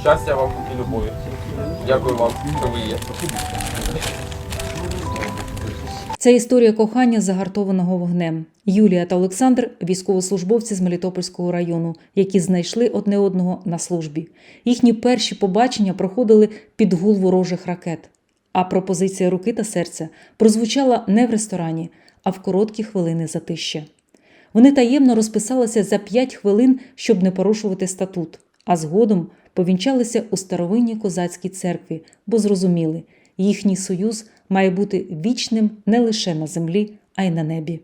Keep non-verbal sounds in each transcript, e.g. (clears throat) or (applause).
Щастя вам і любові. Дякую вам, що ви є. Це історія кохання загартованого вогнем. Юлія та Олександр військовослужбовці з Мелітопольського району, які знайшли одне одного на службі. Їхні перші побачення проходили під гул ворожих ракет. А пропозиція руки та серця прозвучала не в ресторані, а в короткі хвилини затища. Вони таємно розписалися за п'ять хвилин, щоб не порушувати статут, а згодом повінчалися у старовинній козацькій церкві, бо зрозуміли, їхній союз має бути вічним не лише на землі, а й на небі.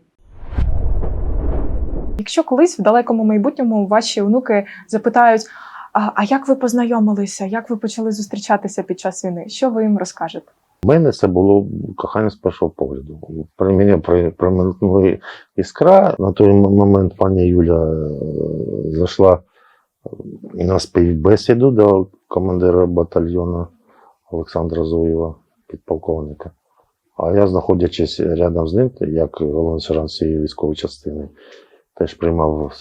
Якщо колись в далекому майбутньому ваші онуки запитають: а, а як ви познайомилися, як ви почали зустрічатися під час війни? Що ви їм розкажете? У мене це було кохання з першого погляду. При мені при- промелькнула іскра. На той момент пані Юля е, зайшла на співбесіду до командира батальйону Олександра Зуєва, підполковника. А я, знаходячись рядом з ним, як головний цієї військової частини, теж приймав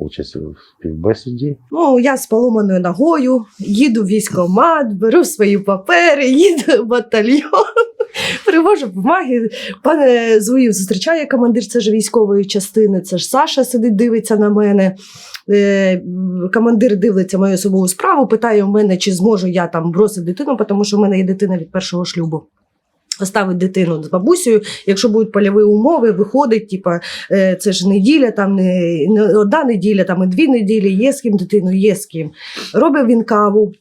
участь в співбесіді. Ну, я з поломаною ногою, їду в військкомат, беру свої папери, (laughs) їду в батальйон, привожу бумаги. Пане Зуїв зустрічає командир це ж військової частини, це ж Саша сидить, дивиться на мене. Е, командир дивиться мою особову справу, питає у мене, чи зможу я там бросити дитину, тому що в мене є дитина від першого шлюбу. Оставить дитину з бабусею, якщо будуть польові умови, виходить, типа, е, це ж неділя, там не, одна неділя, там і дві неділі, є з ким дитину, є з ким. Робив він каву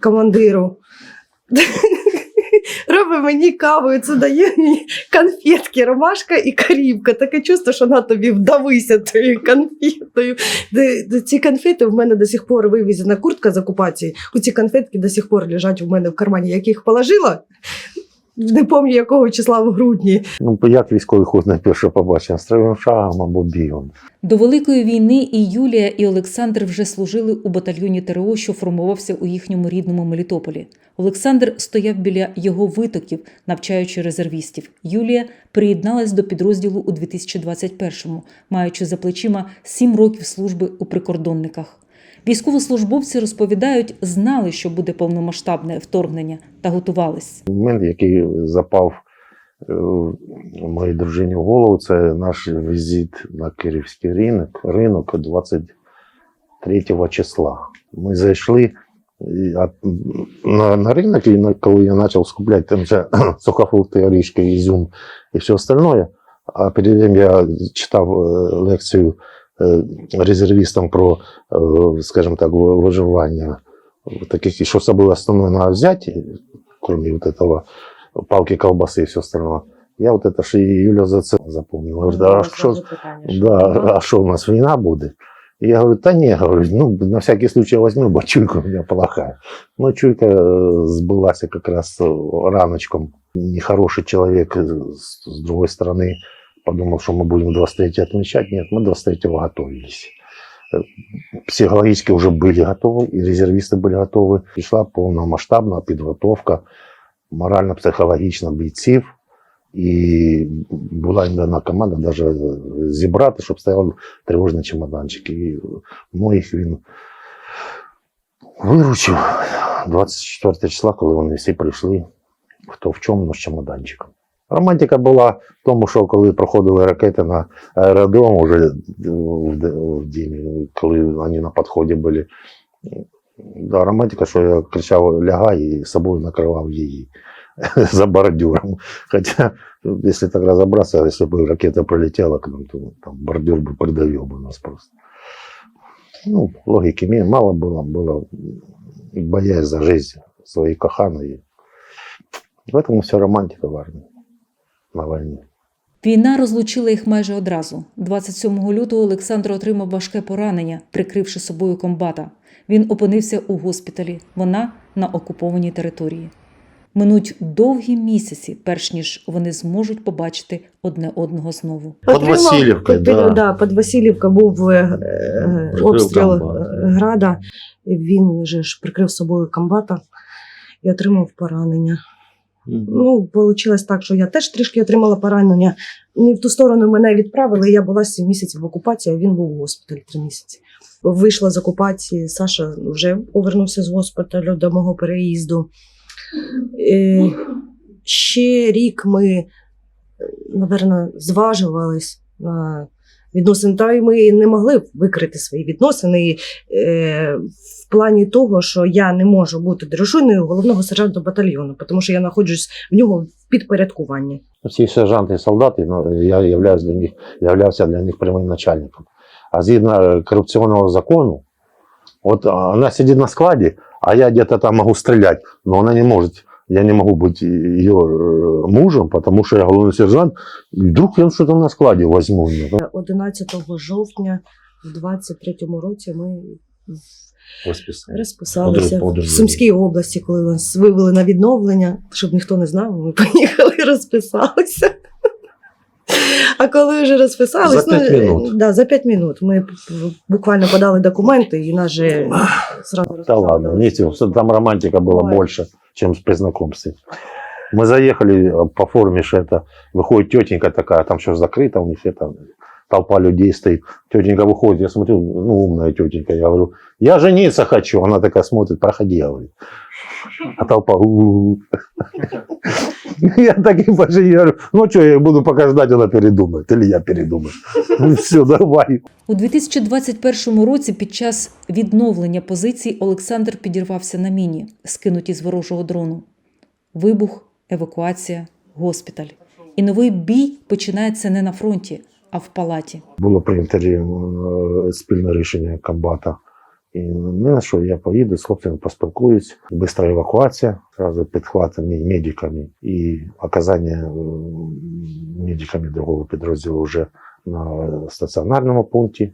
командиру. (laughs) Робить мені каву, і це дає мені конфетки, ромашка і карівка. Таке чувство, що на тобі вдавися тою конфетою. Ці конфети в мене до сих пор вивезена куртка з окупації. Ці конфетки до сих пор лежать у мене в кармані. Я їх положила. Не пам'ятаю, якого числа в грудні. Ну, як військовий ход на перше побачення, стрілим шагом або бігом. До Великої війни і Юлія, і Олександр вже служили у батальйоні ТРО, що формувався у їхньому рідному Мелітополі. Олександр стояв біля його витоків, навчаючи резервістів. Юлія приєдналась до підрозділу у 2021-му, маючи за плечима сім років служби у прикордонниках. Військовослужбовці розповідають, знали, що буде повномасштабне вторгнення, та готувались. момент, який запав е, моїй дружині в голову, це наш візит на Київський ринок, ринок 23 числа. Ми зайшли на, на ринок, і коли я почав скупляти там вже (clears throat) сухофрукти, орішки, ізюм і все остальное, а перед тим я читав е, лекцію е, резервістам про, е, скажімо так, ви- виживання таких, і що це основне на взяті, кроме вот этого палки, колбасы и все остальное. Я вот это ж и Юля за це запомнила. Говорит, а що, да, а що у нас війна буде? І я говорю, та ні, говорю, ну, на всякий случай возьму, бо чуйка у меня плохая. Ну, чуйка э, сбылась как раз э, раночком. Нехороший человек э, с, с другой стороны подумал, что мы будем 23 отмечать. Нет, мы 23 готовились. Э, Психологически уже были готовы, и резервисты были готовы. Пришла повномасштабна підготовка морально-психологічно бійців. І була їм дана команда навіть зібрати, щоб стояв тривожний чемоданчик. І моїх він виручив 24 числа, коли вони всі прийшли, хто в чому, ну, з чемоданчиком. Романтика була в тому, що коли проходили ракети на аеродром уже в де- в день, коли вони на підході були. Да, романтика, що я кричав лягай і собою накривав її (laughs) за бордюром. Хотя, если так разобраться, если бы ракета пролетела к нам, то там бордюр бы придавил бы нас просто. Ну, логики мне мало было, было боясь за жизнь своей коханой. В этом вся романтика в армии, на войне. Війна розлучила їх майже одразу. 27 лютого Олександр отримав важке поранення, прикривши собою комбата. Він опинився у госпіталі, вона на окупованій території. Минуть довгі місяці, перш ніж вони зможуть побачити одне одного знову. Під Отримав- да. да. Під Васильівка був е, е, обстріл комбат. града. Він же ж прикрив собою комбата і отримав поранення. Ну, вийшло так, що я теж трішки отримала поранення. Не в ту сторону мене відправили. Я була 7 місяців в окупації, а він був у госпіталі 3 місяці. вийшла з окупації. Саша вже повернувся з госпіталю до мого переїзду. Е, ще рік ми, напевно, зважувались на відносини. Та й ми не могли викрити свої відносини е, в плані того, що я не можу бути дружиною головного сержанта батальйону, тому що я знаходжусь в нього в підпорядкуванні. Всі сержанти і солдати, ну, я являюсь для них, являвся для них прямим начальником. А згідно е, корупційного закону, от вона сидить на складі, а я где-то там можу стріляти, але вона не може. Я не можу бути її е, мужем, тому що я головний сержант. Вдруг я щось на складі візьму. 11 жовтня в 23-му році ми розписалися в Сумській області, коли нас вивели на відновлення, щоб ніхто не знав, ми (laughs) поїхали розписалися. (laughs) А коли вже розписалися, За п'ять минут. Да, за 5 минут. Ми буквально подали документи і нас же зразу Да ладно, не, там романтика была Ой. больше, чем при знакомстве. Мы заехали по форме, что это выходит тетенька такая, там все закрыто, у них это толпа людей стоит. Тетенька выходит, я смотрю, ну, умная тетенька, я говорю, я жениться хочу. Она такая смотрит, проходи, говорит. А толпа. Я так и пошли, я говорю, ну что, я буду пока ждать, она передумает, или я передумаю. Ну все, давай. У 2021 році під час відновлення позицій Олександр підірвався на міні, скинуті з ворожого дрону. Вибух, евакуація, госпіталь. І новий бій починається не на фронті, а в палаті. було прийнято е, спільне рішення комбата. І не на що я поїду з хлопцями поспілкуюсь. Бистра евакуація, зразу підхват мі- медиками і оказання е, медиками другого підрозділу вже на стаціонарному пункті.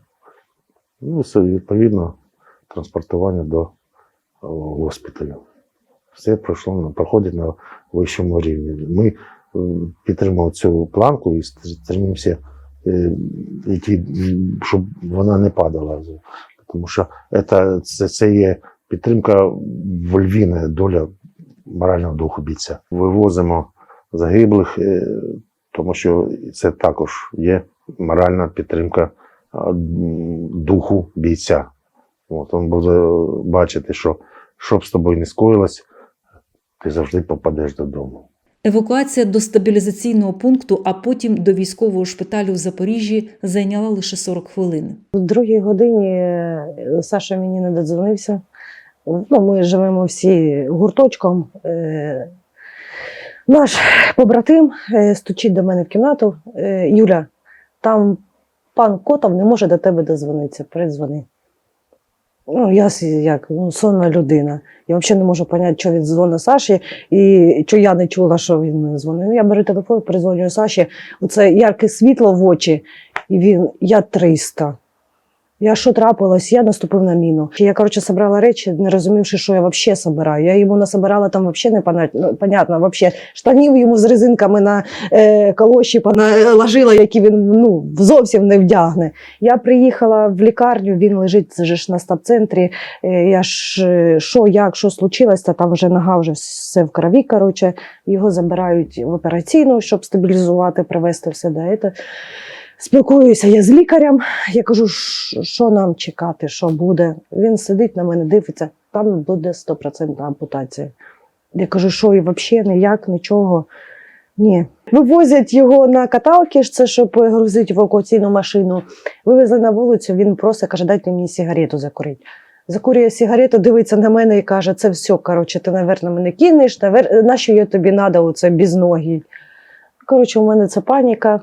Ну, відповідно, транспортування до е, госпіталю. Все пройшло проходить на вищому рівні. Ми е, підтримуємо цю планку і стремимося щоб вона не падала. Тому що це, це, це є підтримка вольвіна доля морального духу бійця. Вивозимо загиблих, е, тому що це також є моральна підтримка духу бійця. От, він буде бачити, що що б з тобою не скоїлось, ти завжди попадеш додому. Евакуація до стабілізаційного пункту, а потім до військового шпиталю в Запоріжжі зайняла лише 40 хвилин. У другій годині е, Саша мені не додзвонився. Ну, ми живемо всі гурточком. Е, Наш побратим е, стучить до мене в кімнату. Юля, там пан Котов не може до тебе дозвонитися. Передзвони. Ну, я як ну, сонна людина. Я взагалі не можу зрозуміти, що він дзвонить Саші, і що я не чула, що він дзвонив. Ну, Я беру телефон, перезвонюю Саші. Оце ярке світло в очі, і він, я 300. Я що трапилось, я наступив на міну. Я, коротше, собрала речі, не розумівши, що я взагалі собираю. Я йому насобирала там взагалі непонятно, понятно, вообще. штанів йому з резинками на е, колоші поналожила, які він ну, зовсім не вдягне. Я приїхала в лікарню, він лежить це ж на стаб-центрі. Е, я ж що, як, що случилось, та там вже нога вже все в крові. Коротше, його забирають в операційну, щоб стабілізувати, привести все до цього. Спілкуюся я з лікарем. Я кажу, що нам чекати, що буде. Він сидить на мене, дивиться, там буде стопроцентна ампутація. Я кажу, що і взагалі ніяк, нічого. Ні. Вивозять його на каталки, це щоб грузити евакуаційну машину. Вивезли на вулицю, він просто каже, дайте мені сигарету закурити. Закурює сигарету, дивиться на мене і каже, це все, коротше, ти, напевно, мене кинеш, навер... нащо я тобі надо оце без ноги? Коротше, у мене це паніка.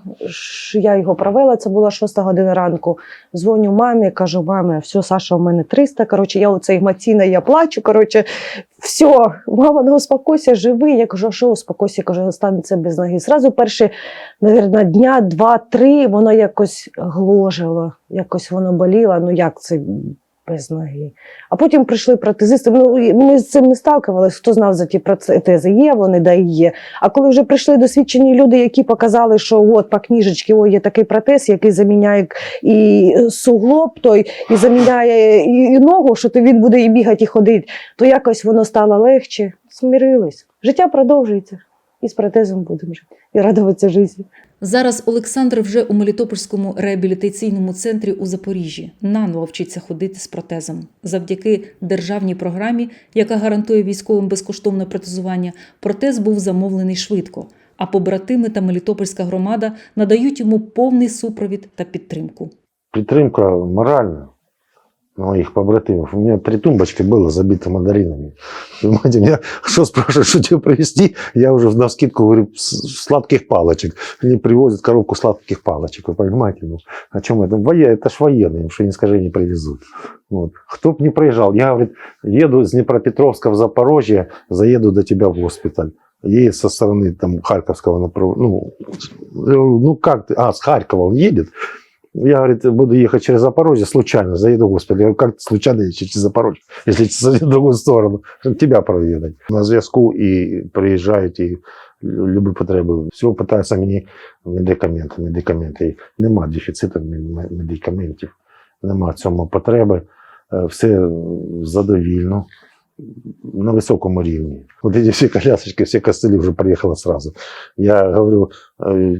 Я його провела, це була 6 година ранку. Дзвоню мамі, кажу, мамі, все, Саша, у мене 300. Коротше, я оце емоційна, я плачу. Коротше, все, мама, не успокойся, живий. Я кажу, що успокойся? Кажу, останеться без ноги. Зразу перші, мабуть, дня, два-три, воно якось гложило, якось воно боліло. Ну як це без ноги? А потім прийшли протезисти. Ну, ми з цим не сталкувалися. Хто знав за ті протези? Є вони, да є. А коли вже прийшли досвідчені люди, які показали, що от по книжечці о, є такий протез, який заміняє і суглоб той, і заміняє і, і ногу, що то він буде і бігати, і ходити, то якось воно стало легше. Смирились. Життя продовжується. І з протезом будемо жити. І радуватися житті. Зараз Олександр вже у Мелітопольському реабілітаційному центрі у Запоріжжі наново вчиться ходити з протезом. Завдяки державній програмі, яка гарантує військовим безкоштовне протезування, протез був замовлений швидко. А побратими та Мелітопольська громада надають йому повний супровід та підтримку. Підтримка моральна моих побратимов. У меня три тумбочки было забито мандаринами. Понимаете, меня (laughs) что спрашивают, что тебе привезти? Я уже на скидку говорю, «С- сладких палочек. Они привозят коробку сладких палочек. Вы понимаете? Ну, о чем это? Воя, это ж военные, им что не скажи, не привезут. Вот. Кто бы не проезжал. Я, говорит, еду с Днепропетровска в Запорожье, заеду до тебя в госпиталь. Едет со стороны там, Харьковского направления. Ну, э, ну как ты? А, с Харькова он едет. Я, говорит, буду ехать через Запорожье, случайно заеду в госпиталь. Я говорю, как случайно едешь через Запорожье, если (laughs) в другую сторону? Тебя проведать. На зв'язку і приїжджають, і любі потреби. Всього питаються мені медикаменти, медикаменти. Нема дефіциту мед- медикаментів, нема цьому потреби. Е, Все задовільно, на високому рівні. Вот эти все колясочки, все костыли уже приехало сразу. Я говорю, э,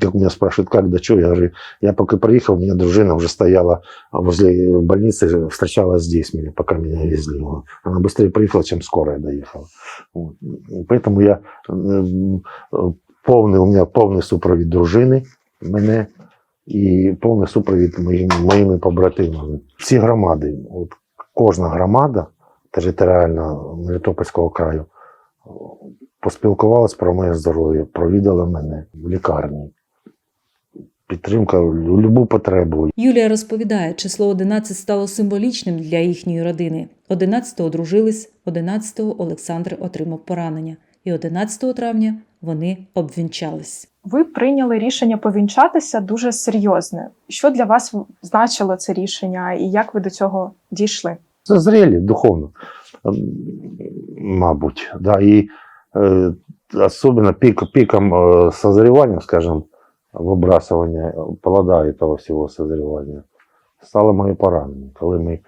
как меня спрашивают, как, да что, я говорю, я пока приехал, у меня дружина уже стояла возле больницы, встречалась здесь меня, пока меня везли. Вот. Она быстрее приехала, чем скорая доехала. Вот. Поэтому я э, э, повний, у меня повний супровід дружини, мене і повний супровід моїм, моїми побратимами. Всі громади, от кожна громада територіальна Мелітопольського краю поспілкувалась про моє здоров'я, провідала мене в лікарні. Підтримка будь-яку потребу. Юлія розповідає, число 11 стало символічним для їхньої родини. 11-го одружились, 11-го Олександр отримав поранення, і 11 травня вони обвінчались. Ви прийняли рішення повінчатися дуже серйозне. Що для вас значило це рішення, і як ви до цього дійшли? Зазрели духовно, мабуть. Да, і е, особенно пик, пиком е, созревания, скажем, вибрасування плода этого всего созревания стало моє поранення, коли ми е,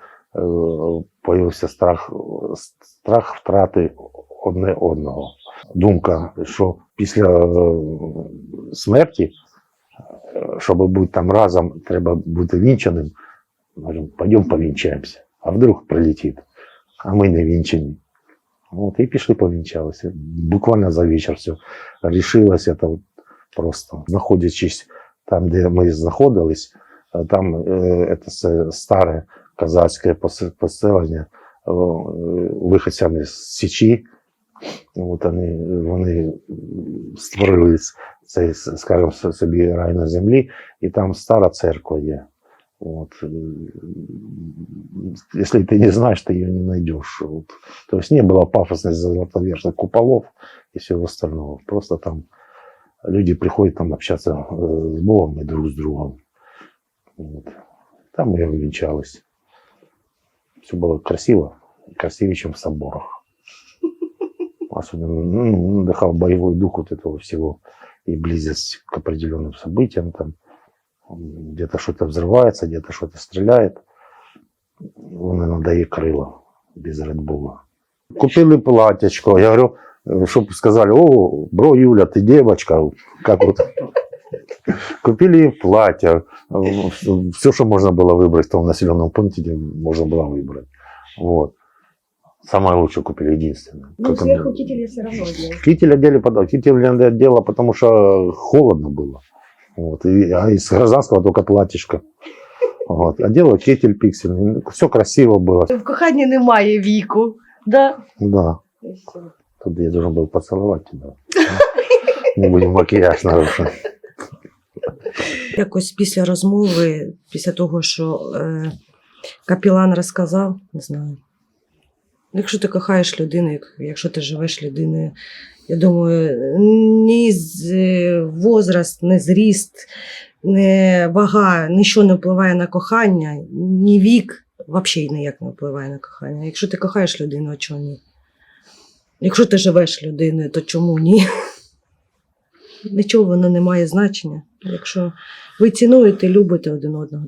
появився страх, страх втрати одне одного. Думка, що після е, смерті, е, щоб бути там разом, треба бути вінчаним. Говорю, пойдем повінчаємося. А вдруг прилетить, а ми не вінчені. От, і пішли повінчалися. Буквально за вечір все рішилося там просто. Знаходячись там, де ми знаходились, е, там е, це все старе казацьке поселення, е, виходцями з Січі. От вони, вони створили цей, скажімо, собі рай на землі, і там стара церква є. Вот. э, Если ты не знаешь, ты ее не найдешь. Вот. То есть не было пафосных золотоверхных куполов и всего остального. Просто там люди приходят там общаться э, с Богом и друг с другом. Вот. Там я увенчалась. Все было красиво, красивее, чем в соборах. Особенно ну, отдыхал боевой дух вот этого всего и близость к определенным событиям там где-то что-то взрывается, где-то что-то стреляет. Вони надає крила без Редбула. Купили платьечко. Я говорю, э, щоб сказали, о, бро, Юля, ти девочка. Как вот. Купили ей платье. Все, что можно было выбрать в том населенном пункте, где можно было выбрать. Вот. Самое лучшее купили, единственное. Как оно- кителя все равно одел. Китель одели, под- китель не одела, потому что холодно было. Вот. И, а из гражданского только платьишко. Вот. Одела китель пиксельный. Все красиво было. В коханні немає віку. Да? Да. І все. Тут я должен был поцеловать тебя. (laughs) Не будем макияж нарушать. Якось після розмови, після того, що е, капілан розказав, не знаю. Якщо ти кохаєш людину, якщо ти живеш людиною, я думаю, ні е, возраст, ні зріст, ні вага, нічого не впливає на кохання, ні вік взагалі ніяк не впливає на кохання. Якщо ти кохаєш людину, а чого ні? Якщо ти живеш людиною, то чому ні? Нічого воно не має значення. Якщо ви цінуєте, любите один одного.